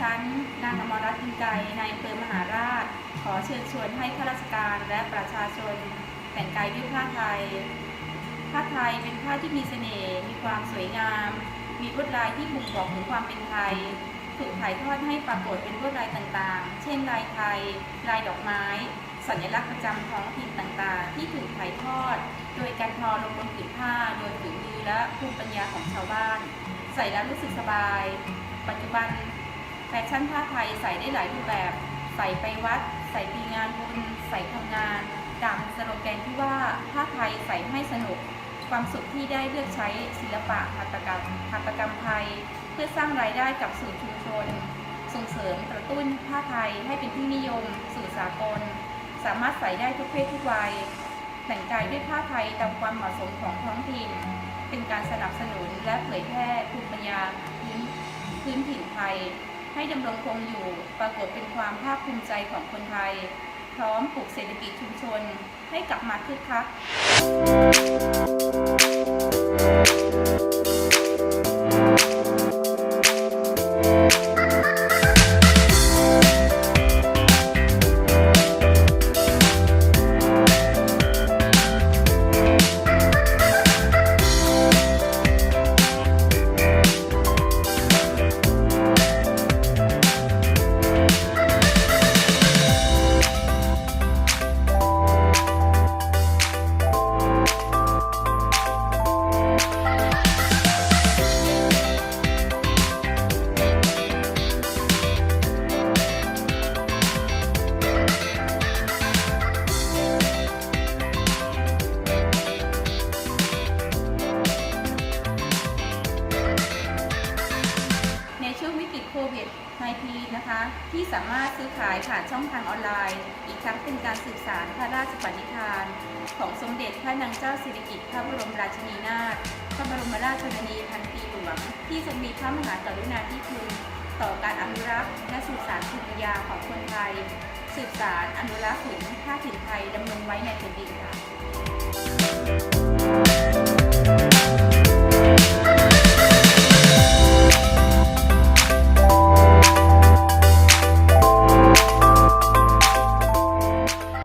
ฉันนางอมรรัตน์อินไกรในอำเภอมหาราช ขอเชิญชวนให้ข้าราชการและประชาชนแต่งกายด้วยผ้าไทย ผ้าไทยเป็นผ้าที่มีเสน่ห์ มีความสวยงาม มีลวดลายที่บ่งบอกถึงความเป็นไทย ถูกถ่ายทอดให้ปรากฏเป็นลวดลายต่างๆ เช่นลายไทย ลายดอกไม้ สัญลักษณ์ประจำท้องถิ่นต่างๆ ที่ถูกถ่ายทอด โดยการทอลงบนผืนผ้า โดยฝีมือและภูมิปัญญาของชาวบ้าน ใส่แล้วรู้สึกสบาย ปัจจุบัน แฟชั่นผ้าไทยใส่ได้หลายรูปแบบ ใส่ไปวัด ใส่ปีงานบุญ ใส่ทำงานตามสโลแกนที่ว่าผ้าไทยใส่ให้สนุก ความสุขที่ได้เลือกใช้ศิลปะหัตถกรรมหัตถกรรมไทย เพื่อสร้างรายได้กับสู่ชุมชน ส่งเสริมกระตุ้นผ้าไทยให้เป็นที่นิยม สู่สากล สามารถใส่ได้ทุกเพศทุกวัย แต่งกายด้วยผ้าไทยตามความเหมาะสมของท้องถิ่น เป็นการสนับสนุนและเผยแพร่ภูมิปัญญาพื้นพื้นถิ่นไทย ให้ดำรงคงอยู่ปรากฏเป็นความภาคภูมิใจของคนไทย พร้อมปลุกเศรษฐกิจชุมชนให้กลับมาคึกคัก วิด -19 นะคะ ที่สามารถซื้อขายผ่านช่องทางออนไลน์ อีกทั้งเป็นการสืบสารพระราชปณิธาน ของสมเด็จพระนางเจ้าสิริกิติ์พระบรมราชินีนาถพระบรมราชชนนีพันปีหลวงที่ทรงมีพระมหากรุณาธิคุณต่อการอนุรักษ์และสืบสารภูมิปัญญาของคนไทย สืบสารอนุรักษ์ถึงผ้าถิ่นไทยดำรงไว้ในแผ่นดินค่ะ